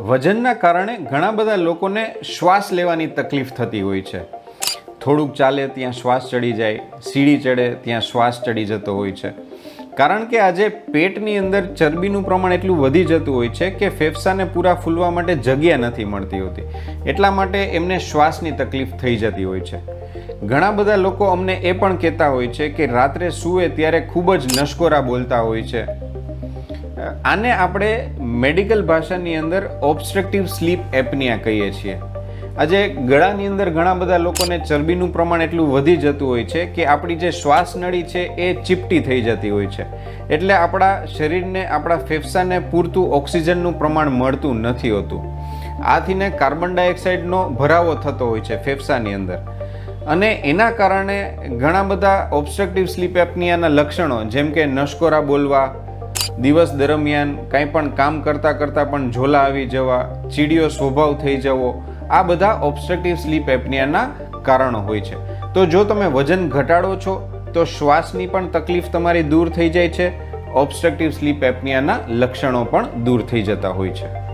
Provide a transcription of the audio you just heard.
વજનના કારણે ઘણા બધા લોકોને શ્વાસ લેવાની તકલીફ થતી હોય છે. થોડુંક ચાલે ત્યાં શ્વાસ ચડી જાય, સીડી ચડે ત્યાં શ્વાસ ચડી જતો હોય છે. કારણ કે આજે પેટની અંદર ચરબીનું પ્રમાણ એટલું વધી જતું હોય છે કે ફેફસાને પૂરા ફૂલવા માટે જગ્યા નથી મળતી હોતી. એટલા માટે એમને શ્વાસની તકલીફ થઈ જતી હોય છે. ઘણા બધા લોકો અમને એ પણ કહેતા હોય છે કે રાત્રે સૂવે ત્યારે ખૂબ જ નશકોરા બોલતા હોય છે. આને આપણે મેડિકલ ભાષાની અંદર ઓબસ્ટ્રક્ટિવ સ્લીપ એપનિયા કહીએ છીએ. આજે ગળાની અંદર ઘણા બધા લોકોને ચરબીનું પ્રમાણ એટલું વધી જતું હોય છે કે આપણી જે શ્વાસ નળી છે એ ચીપટી થઈ જતી હોય છે. એટલે આપણા શરીરને, આપણા ફેફસાને પૂરતું ઓક્સિજનનું પ્રમાણ મળતું નથી હોતું. આથીને કાર્બન ડાયોક્સાઇડનો ભરાવો થતો હોય છે ફેફસાની અંદર. અને એના કારણે ઘણા બધા ઓબ્સ્ટ્રક્ટિવ સ્લીપ એપનિયાના લક્ષણો જેમ કે નશકોરા બોલવા દિવસ દરમિયાન કાંઈ પણ કામ કરતાં કરતાં પણ ઝોલા આવી જવા, ચીડિયો સ્વભાવ થઈ જવો, આ બધા ઓબ્સ્ટ્રક્ટિવ સ્લીપ એપનિયાના કારણો હોય છે. તો જો તમે વજન ઘટાડો છો, તો શ્વાસની પણ તકલીફ તમારી દૂર થઈ જાય છે. ઓબ્સ્ટ્રક્ટિવ સ્લીપ એપનિયાના લક્ષણો પણ દૂર થઈ જતા હોય છે.